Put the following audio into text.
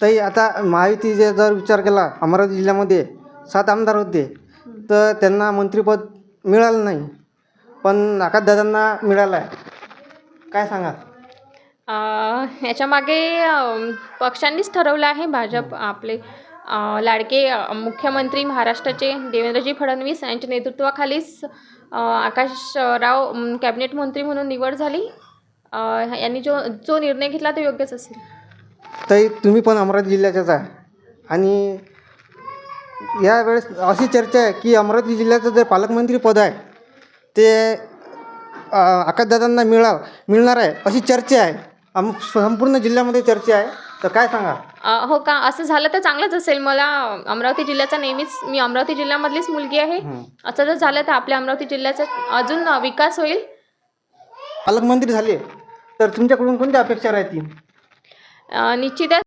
तरी आता महायुतीचे जर विचार केला अमरावती जिल्ह्यामध्ये सात आमदार होते तर त्यांना मंत्रिपद मिळालं नाही. पण आकाशदादांना मिळालं आहे. काय सांगा याच्यामागे पक्षांनीच ठरवलं आहे. भाजप आपले लाडके मुख्यमंत्री महाराष्ट्राचे देवेंद्रजी फडणवीस यांच्या नेतृत्वाखालीच आकाशराव कॅबिनेट मंत्री म्हणून निवड झाली. यांनी जो जो निर्णय घेतला तो योग्यच असेल. ताई तुम्ही पण अमरावती जिल्ह्याच्याच आहे. आणि यावेळेस अशी चर्चा आहे की अमरावती जिल्ह्याचं जे पालकमंत्री पद आहे ते आकाशदादांना मिळा मिळणार आहे अशी चर्चा आहे. अम संपूर्ण जिल्ह्यामध्ये चर्चा आहे. तर काय सांगा? अ, हो का? असं झालं तर चांगलंच असेल. मला अमरावती जिल्ह्याचा नेहमीच मी अमरावती जिल्ह्यामधलीच मुलगी आहे. असं जर झालं तर आपल्या अमरावती जिल्ह्याचा अजून विकास होईल. पालकमंत्री झाले तर तुमच्याकडून कोणत्या अपेक्षा राहतील? निश्चितच